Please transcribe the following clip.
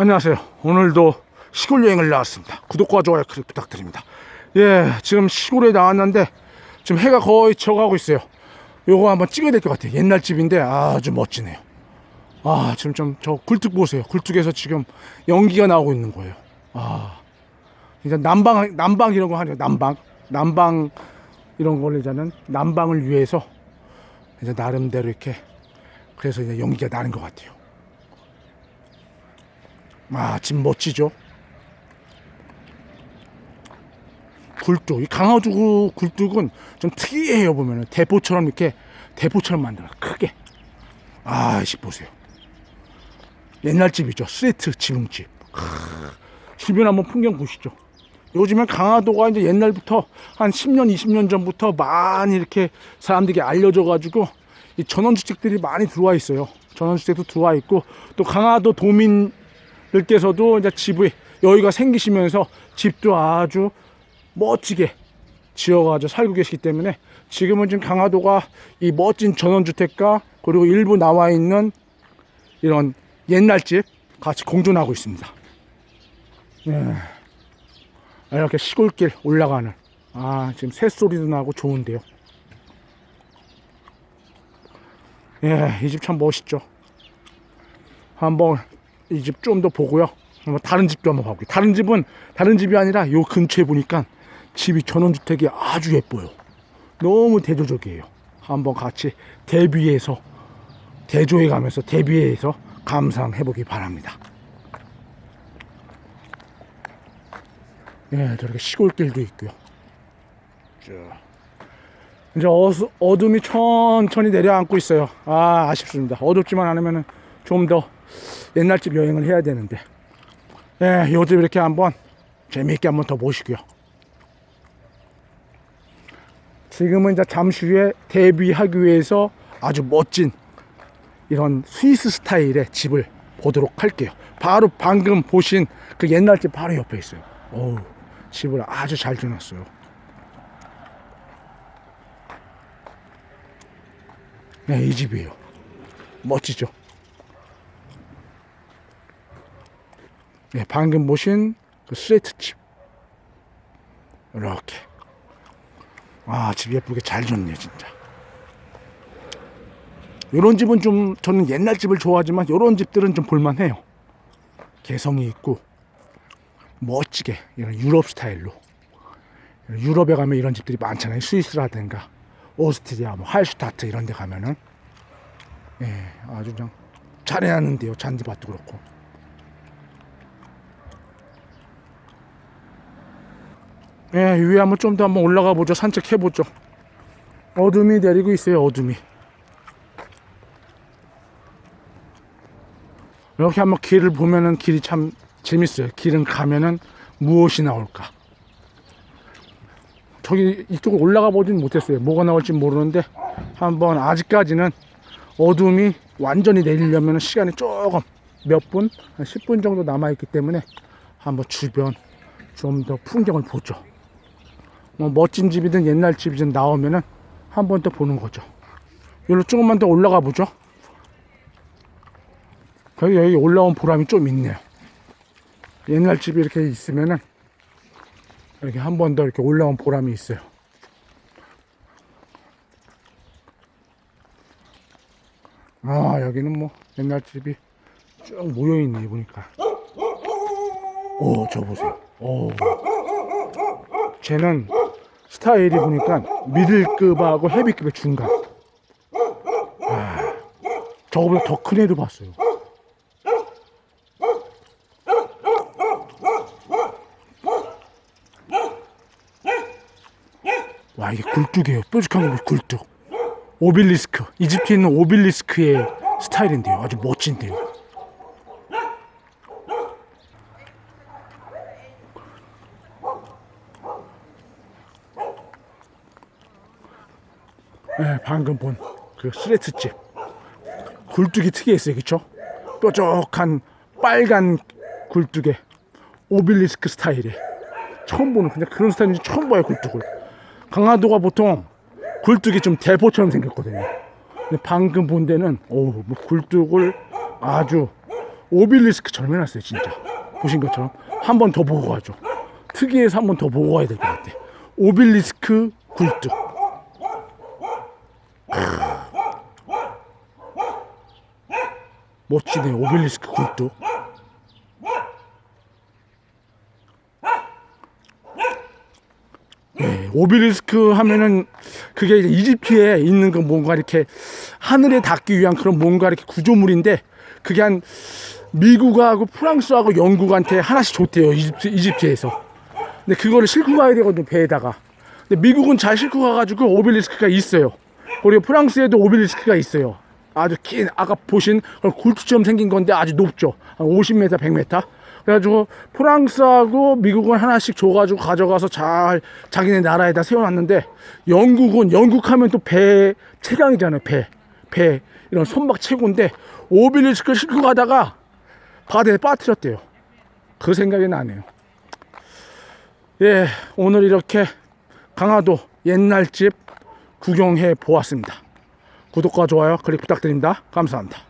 안녕하세요. 오늘도 시골 여행을 나왔습니다. 구독과 좋아요 클릭 부탁드립니다. 예, 지금 시골에 나왔는데 지금 해가 거의 져가고 있어요. 요거 한번 찍어야 될 것 같아요. 옛날 집인데 아주 멋지네요. 아, 지금 좀 저 굴뚝 보세요. 굴뚝에서 지금 연기가 나오고 있는 거예요. 아, 이제 난방, 난방 이런 거 하네요. 난방. 난방 이런 걸 이제는 난방을 위해서 이제 나름대로 이렇게 그래서 이제 연기가 나는 것 같아요. 아, 집 멋지죠? 굴뚝, 이 강화도 굴뚝은 좀 특이해요, 보면은. 대포처럼 이렇게, 대포처럼 만들어. 크게. 아, 이집 보세요. 옛날 집이죠. 스레트 지붕집. 크, 주변 한번 풍경 보시죠. 요즘엔 강화도가 이제 옛날부터 한 10년, 20년 전부터 많이 이렇게 사람들에게 알려져가지고 이 전원주택들이 많이 들어와 있어요. 전원주택도 들어와 있고 또 강화도 도민 들께서도 이제 집에 여유가 생기시면서 집도 아주 멋지게 지어가지고 살고 계시기 때문에 지금은 지금 강화도가 이 멋진 전원주택과 그리고 일부 나와 있는 이런 옛날 집 같이 공존하고 있습니다. 예. 이렇게 시골길 올라가는 아 지금 새소리도 나고 좋은데요. 예, 이 집 참 멋있죠. 한번 이 집 좀 더 보고요. 다른 집도 한번 봐볼게요. 다른 집은 다른 집이 아니라 요 근처에 보니까 집이 전원주택이 아주 예뻐요. 너무 대조적이에요. 한번 같이 대비해서 대조해 가면서 대비해서 감상해 보기 바랍니다. 예, 저렇게 시골길도 있고요. 자, 이제 어수, 어둠이 천천히 내려앉고 있어요. 아, 아쉽습니다. 어둡지만 않으면 좀 더 옛날 집 여행을 해야 되는데. 예, 요즘 이렇게 한번 재미있게 한번 더 보시고요. 지금은 이제 잠시 후에 데뷔하기 위해서 아주 멋진 이런 스위스 스타일의 집을 보도록 할게요. 바로 방금 보신 그 옛날 집 바로 옆에 있어요. 어우, 집을 아주 잘 지어놨어요. 네, 이 집이에요. 멋지죠? 네, 방금 보신 그 스레트 집. 이렇게. 아, 집 예쁘게 잘 지었네, 진짜. 요런 집은 좀, 저는 옛날 집을 좋아하지만, 요런 집들은 좀 볼만해요. 개성이 있고, 멋지게, 이런 유럽 스타일로. 유럽에 가면 이런 집들이 많잖아요. 스위스라든가, 오스트리아, 뭐, 할슈타트 이런 데 가면은. 예, 아주 그냥 잘 해놨는데요. 잔디밭도 그렇고. 예, 위에 한번 좀 더 한번 올라가 보죠. 산책해 보죠. 어둠이 내리고 있어요. 어둠이. 이렇게 한번 길을 보면은 길이 참 재밌어요. 길은 가면은 무엇이 나올까. 저기 이쪽으로 올라가 보진 못했어요. 뭐가 나올지 모르는데 한번 아직까지는 어둠이 완전히 내리려면 시간이 조금 몇 분, 한 10분 정도 남아있기 때문에 한번 주변 좀 더 풍경을 보죠. 뭐 멋진 집이든 옛날 집이든 나오면은 한 번 더 보는 거죠. 여기로 조금만 더 올라가 보죠. 여기, 여기 올라온 보람이 좀 있네요. 옛날 집이 이렇게 있으면은 이렇게 한 번 더 이렇게 올라온 보람이 있어요. 아, 여기는 뭐 옛날 집이 쭉 모여 있네, 보니까. 오, 저 보세요. 오. 쟤는 스타일이 보니까 미들급하고 헤비급의 중간. 아, 저거보다 더 큰 애도 봤어요. 와, 이게 굴뚝이에요. 뾰족한 게 굴뚝. 오빌리스크. 이집트에 있는 오빌리스크의 스타일인데요. 아주 멋진데요. 네, 방금 본 그 스레트 집. 굴뚝이 특이했어요. 그쵸? 뾰족한 빨간 굴뚝에 오빌리스크 스타일에 처음 보는 그냥 그런 스타일인지 처음 봐요 굴뚝을. 강화도가 보통 굴뚝이 좀 대포처럼 생겼거든요. 근데 방금 본 데는 어우 뭐 굴뚝을 아주 오빌리스크처럼 해놨어요 진짜. 보신 것처럼. 한 번 더 보고 가죠. 특이해서 한 번 더 보고 가야 될 것 같아. 오빌리스크 굴뚝 멋지네 오벨리스크 굴뚝 네, 오벨리스크 하면은 그게 이집트에 있는 그 뭔가 이렇게 하늘에 닿기 위한 그런 뭔가 이렇게 구조물인데 그게 한 미국하고 프랑스하고 영국한테 하나씩 줬대요 이집트, 이집트에서. 근데 그거를 싣고 가야 되거든요 배에다가. 근데 미국은 잘 싣고 가가지고 오벨리스크가 있어요. 그리고 프랑스에도 오벨리스크가 있어요 아주 긴 아까 보신 그런 굴뚝처럼 생긴 건데 아주 높죠. 한 50m 100m 그래가지고 프랑스하고 미국은 하나씩 줘가지고 가져가서 잘 자기네 나라에다 세워놨는데 영국은 영국 하면 또 배 최강이잖아요 배. 배. 이런 손막 최고인데 오벨리스크 싣고 가다가 바다에 빠뜨렸대요. 그 생각이 나네요. 예 오늘 이렇게 강화도 옛날 집 구경해 보았습니다 구독과 좋아요 클릭 부탁드립니다. 감사합니다